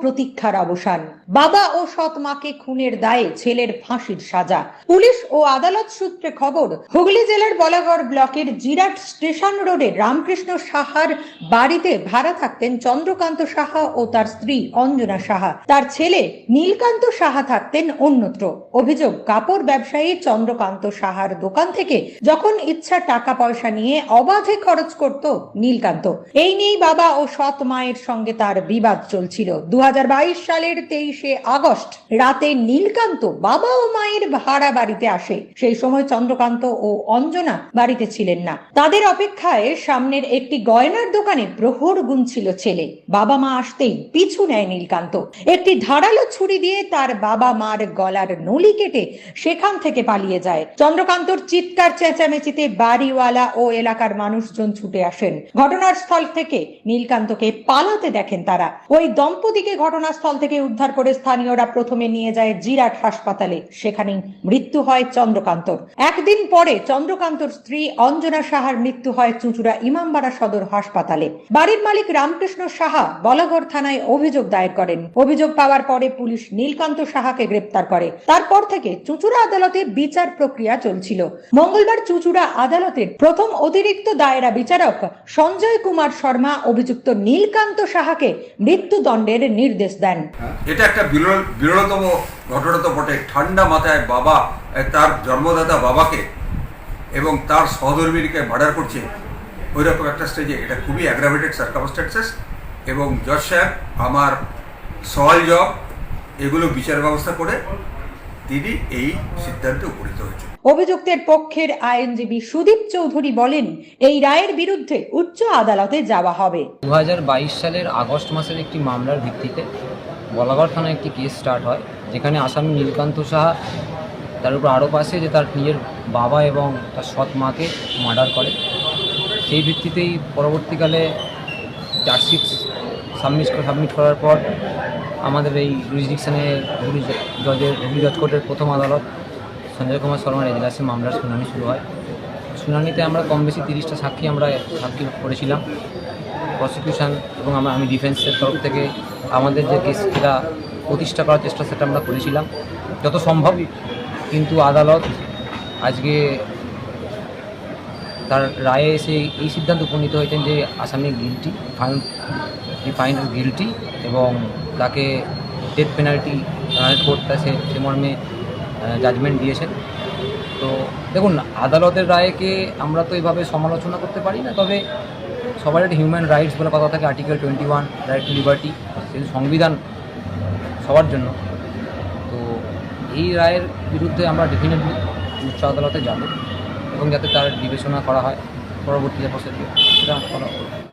প্রতীক্ষার অবসান। বাবা ও সৎ মাকে খুনের দায়ে ছেলের ফাঁসির সাজা। পুলিশ ও আদালত সূত্রে খবর, হুগলি জেলার বলাগড় ব্লকের জিরাট স্টেশন রোডে রামকৃষ্ণ সাহার বাড়িতে ভাড়া থাকতেন চন্দ্রকান্ত সাহা ও তার স্ত্রী অঞ্জনা সাহা। তার ছেলে নীলকান্ত সাহা থাকতেন অন্যত্র। অভিযোগ, কাপড় ব্যবসায়ী চন্দ্রকান্ত সাহার দোকান থেকে যখন ইচ্ছা টাকা পয়সা নিয়ে অবাধে খরচ করত নীলকান্ত। এই নিয়েই বাবা ও সৎ মায়ের সঙ্গে তার বিবাদ চলছিল। দু হাজার বাইশ সালের তেইশে আগস্ট রাতে নীলকান্ত বাবা ও মায়ের ভাড়া বাড়িতে আসে। সেই সময় চন্দ্রকান্ত ও অঞ্জনা বাড়িতে ছিলেন না। তাদের অপেক্ষায় সামনের একটি গয়নার দোকানে প্রহর গুনছিল ছেলে। বাবা মা আসতেই পিছু নেয় নীলকান্ত। একটি ধারালো ছুরি দিয়ে তার বাবা মার গলার নলি কেটে সেখান থেকে পালিয়ে যায়। চন্দ্রকান্তর চিৎকার চেঁচামেচিতে বাড়িওয়ালা ও এলাকার মানুষজন ছুটে আসেন। ঘটনার স্থল থেকে নীলকান্তকে পালাতে দেখেন তারা। ওই দম্পতিকে ঘটনাস্থল থেকে উদ্ধার করে স্থানীয়রা প্রথমে নিয়ে যায় জিরাট হাসপাতালে। সেখানেই মৃত্যু হয় চন্দ্রকান্তর। একদিন পরে চন্দ্রকান্তর স্ত্রী অঞ্জনা সাহার মৃত্যু হয় চুঁচুড়া ইমামবাড়া সদর হাসপাতালে। বাড়ির মালিক রামকৃষ্ণ সাহা বলাগড় থানায় অভিযোগ দায়ের করেন। অভিযোগ পাওয়ার পরে পুলিশ নীলকান্ত সাহাকে গ্রেপ্তার করে। তারপর থেকে চুঁচুড়া আদালতে বিচার প্রক্রিয়া চলছিল। মঙ্গলবার চুঁচুড়া আদালতের প্রথম অতিরিক্ত দায়রা বিচারক সঞ্জয় কুমার শর্মা অভিযুক্ত নীলকান্ত সাহাকে মৃত্যুদণ্ডের নির্দেশ দেন। এটা একটা বিরল, বিরলতম ঘটনা তো বটে। ঠান্ডা মাথায় বাবা তার জন্মদাতা বাবাকে এবং তার সহধর্মীকে মার্ডার করছে। ওই রকম একটা স্টেজে এটা খুবই অ্যাগ্রাভেটেড সার্কামস্ট্যান্সেস এবং জজ সাহেব, আমার সওয়াল জব এগুলো বিচার ব্যবস্থা করে তিনি এই সিদ্ধান্তে উপনীত হয়েছে অভিযুক্তের পক্ষের আইনজীবী সুদীপ চৌধুরী বলেন এই রায়ের বিরুদ্ধে উচ্চ আদালতে যাওয়া হবে। দু হাজার বাইশ সালের আগস্ট মাসের একটি মামলার ভিত্তিতে বলাগড় থানায় একটি কেস স্টার্ট হয় যেখানে আসামি নীলকান্ত সাহা তার উপর আরোপ আসে যে তার নিজের বাবা এবং তার সৎ মাকে মার্ডার করে। সেই ভিত্তিতেই পরবর্তীকালে চার্জশিট সাবমিট সাবমিট করার পর আমাদের এই জুরিসডিকশানে হুগলি জজের, হুগলি জজ কোর্টের প্রথম আদালত সঞ্জয় কুমার শর্মার এজলাসে মামলার শুনানি শুরু হয়। শুনানিতে আমরা কম বেশি তিরিশটা সাক্ষী আমরা সাক্ষী করেছিলাম। প্রসিকিউশন এবং আমরা, আমি ডিফেন্সের তরফ থেকে আমাদের যে কেস যেটা প্রতিষ্ঠা করার চেষ্টা সেটা আমরা করেছিলাম। যত সম্ভব, কিন্তু আদালত আজকে তার রায়ে এসে এই সিদ্ধান্ত উপনীত হয়েছেন যে আসামি গিলটি ফাইন ফাইন গিলটি এবং তাকে ডেথ পেনাল্টি কোর্টটা সে সে মর্মে জাজমেন্ট দিয়েছেন। তো দেখুন, আদালতের রায়কে আমরা তো এভাবে সমালোচনা করতে পারি না, তবে সবার একটা হিউম্যান রাইটস বলে কথা থাকে article twenty one right to liberty সেই সংবিধান সবার জন্য। তো এই রায়ের বিরুদ্ধে আমরা ডেফিনেটলি উচ্চ আদালতে যাব। এবং যাতে তার বিবেচনা করা হয় পরবর্তী যে প্রসিডিওর সেটা ফলো হবে